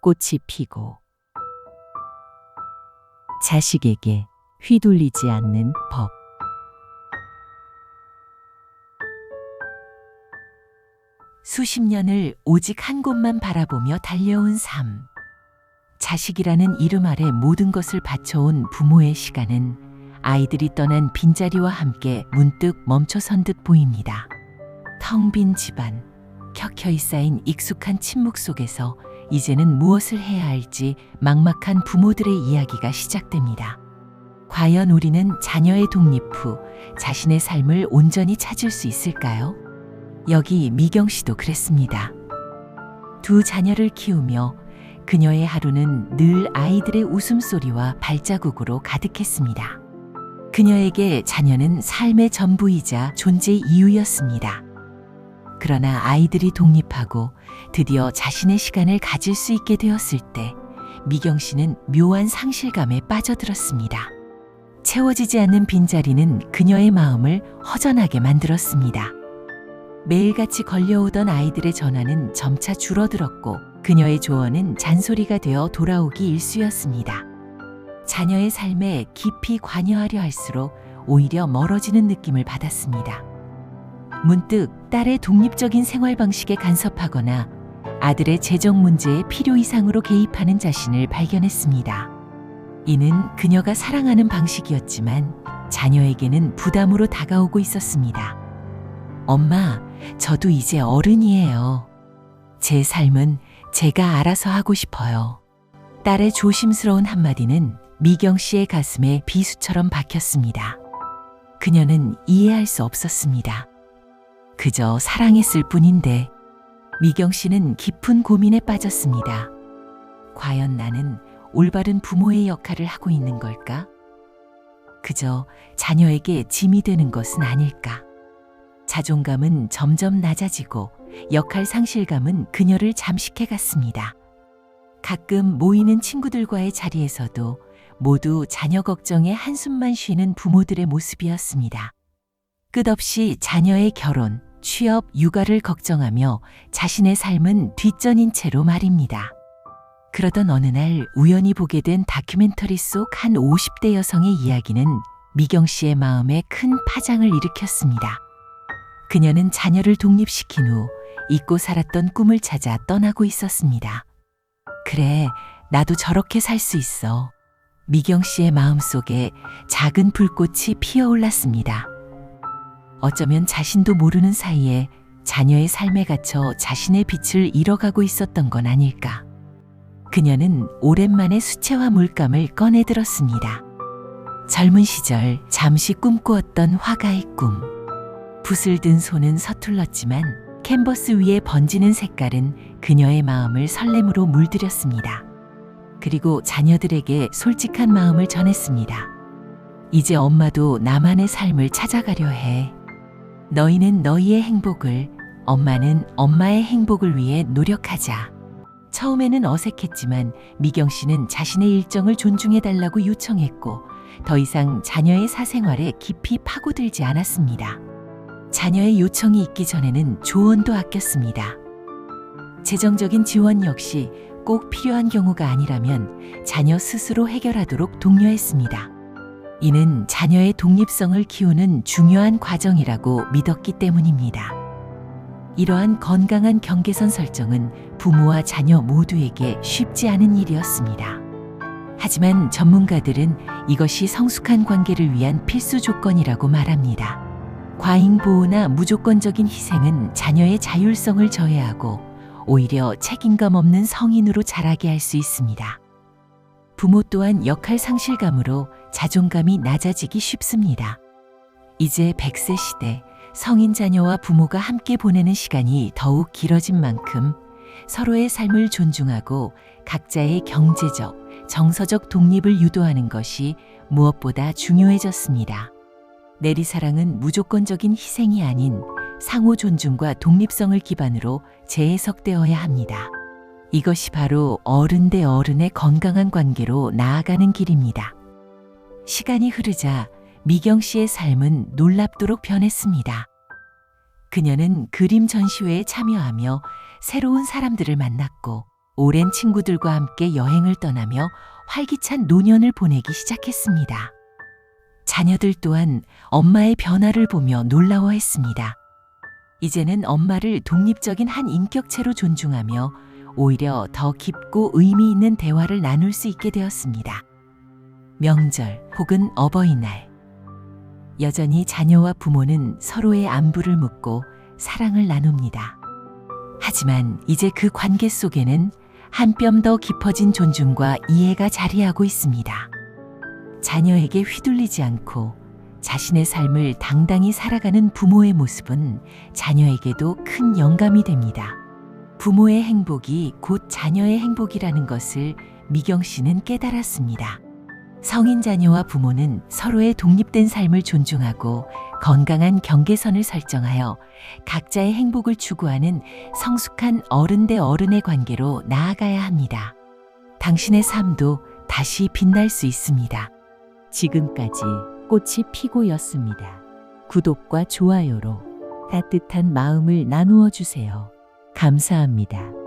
꽃이 피고 자식에게 휘둘리지 않는 법. 수십 년을 오직 한 곳만 바라보며 달려온 삶. 자식이라는 이름 아래 모든 것을 바쳐온 부모의 시간은 아이들이 떠난 빈자리와 함께 문득 멈춰선 듯 보입니다. 텅 빈 집안, 켜켜이 쌓인 익숙한 침묵 속에서 이제는 무엇을 해야 할지 막막한 부모들의 이야기가 시작됩니다. 과연 우리는 자녀의 독립 후 자신의 삶을 온전히 찾을 수 있을까요? 여기 미경 씨도 그랬습니다. 두 자녀를 키우며 그녀의 하루는 늘 아이들의 웃음소리와 발자국으로 가득했습니다. 그녀에게 자녀는 삶의 전부이자 존재의 이유였습니다. 그러나 아이들이 독립하고 드디어 자신의 시간을 가질 수 있게 되었을 때 미경 씨는 묘한 상실감에 빠져들었습니다. 채워지지 않는 빈자리는 그녀의 마음을 허전하게 만들었습니다. 매일같이 걸려오던 아이들의 전화는 점차 줄어들었고 그녀의 조언은 잔소리가 되어 돌아오기 일쑤였습니다. 자녀의 삶에 깊이 관여하려 할수록 오히려 멀어지는 느낌을 받았습니다. 문득 딸의 독립적인 생활 방식에 간섭하거나 아들의 재정 문제에 필요 이상으로 개입하는 자신을 발견했습니다. 이는 그녀가 사랑하는 방식이었지만 자녀에게는 부담으로 다가오고 있었습니다. 엄마, 저도 이제 어른이에요. 제 삶은 제가 알아서 하고 싶어요. 딸의 조심스러운 한마디는 미경 씨의 가슴에 비수처럼 박혔습니다. 그녀는 이해할 수 없었습니다. 그저 사랑했을 뿐인데 미경 씨는 깊은 고민에 빠졌습니다. 과연 나는 올바른 부모의 역할을 하고 있는 걸까? 그저 자녀에게 짐이 되는 것은 아닐까? 자존감은 점점 낮아지고 역할 상실감은 그녀를 잠식해 갔습니다. 가끔 모이는 친구들과의 자리에서도 모두 자녀 걱정에 한숨만 쉬는 부모들의 모습이었습니다. 끝없이 자녀의 결혼, 취업, 육아를 걱정하며 자신의 삶은 뒷전인 채로 말입니다. 그러던 어느 날 우연히 보게 된 다큐멘터리 속 한 50대 여성의 이야기는 미경 씨의 마음에 큰 파장을 일으켰습니다. 그녀는 자녀를 독립시킨 후 잊고 살았던 꿈을 찾아 떠나고 있었습니다. 그래, 나도 저렇게 살 수 있어. 미경 씨의 마음 속에 작은 불꽃이 피어올랐습니다. 어쩌면 자신도 모르는 사이에 자녀의 삶에 갇혀 자신의 빛을 잃어가고 있었던 건 아닐까. 그녀는 오랜만에 수채화 물감을 꺼내 들었습니다. 젊은 시절 잠시 꿈꾸었던 화가의 꿈. 붓을 든 손은 서툴렀지만 캔버스 위에 번지는 색깔은 그녀의 마음을 설렘으로 물들였습니다. 그리고 자녀들에게 솔직한 마음을 전했습니다. 이제 엄마도 나만의 삶을 찾아가려 해. 너희는 너희의 행복을, 엄마는 엄마의 행복을 위해 노력하자. 처음에는 어색했지만 미경 씨는 자신의 일정을 존중해달라고 요청했고 더 이상 자녀의 사생활에 깊이 파고들지 않았습니다. 자녀의 요청이 있기 전에는 조언도 아꼈습니다. 재정적인 지원 역시 꼭 필요한 경우가 아니라면 자녀 스스로 해결하도록 독려했습니다. 이는 자녀의 독립성을 키우는 중요한 과정이라고 믿었기 때문입니다. 이러한 건강한 경계선 설정은 부모와 자녀 모두에게 쉽지 않은 일이었습니다. 하지만 전문가들은 이것이 성숙한 관계를 위한 필수 조건이라고 말합니다. 과잉 보호나 무조건적인 희생은 자녀의 자율성을 저해하고 오히려 책임감 없는 성인으로 자라게 할 수 있습니다. 부모 또한 역할 상실감으로 자존감이 낮아지기 쉽습니다. 이제 100세 시대 성인 자녀와 부모가 함께 보내는 시간이 더욱 길어진 만큼 서로의 삶을 존중하고 각자의 경제적, 정서적 독립을 유도하는 것이 무엇보다 중요해졌습니다. 내리사랑은 무조건적인 희생이 아닌 상호 존중과 독립성을 기반으로 재해석되어야 합니다. 이것이 바로 어른 대 어른의 건강한 관계로 나아가는 길입니다. 시간이 흐르자 미경 씨의 삶은 놀랍도록 변했습니다. 그녀는 그림 전시회에 참여하며 새로운 사람들을 만났고 오랜 친구들과 함께 여행을 떠나며 활기찬 노년을 보내기 시작했습니다. 자녀들 또한 엄마의 변화를 보며 놀라워했습니다. 이제는 엄마를 독립적인 한 인격체로 존중하며 오히려 더 깊고 의미 있는 대화를 나눌 수 있게 되었습니다. 명절 혹은 어버이날. 여전히 자녀와 부모는 서로의 안부를 묻고 사랑을 나눕니다. 하지만 이제 그 관계 속에는 한 뼘 더 깊어진 존중과 이해가 자리하고 있습니다. 자녀에게 휘둘리지 않고 자신의 삶을 당당히 살아가는 부모의 모습은 자녀에게도 큰 영감이 됩니다. 부모의 행복이 곧 자녀의 행복이라는 것을 미경 씨는 깨달았습니다. 성인 자녀와 부모는 서로의 독립된 삶을 존중하고 건강한 경계선을 설정하여 각자의 행복을 추구하는 성숙한 어른 대 어른의 관계로 나아가야 합니다. 당신의 삶도 다시 빛날 수 있습니다. 지금까지 꽃이 피고였습니다. 구독과 좋아요로 따뜻한 마음을 나누어 주세요. 감사합니다.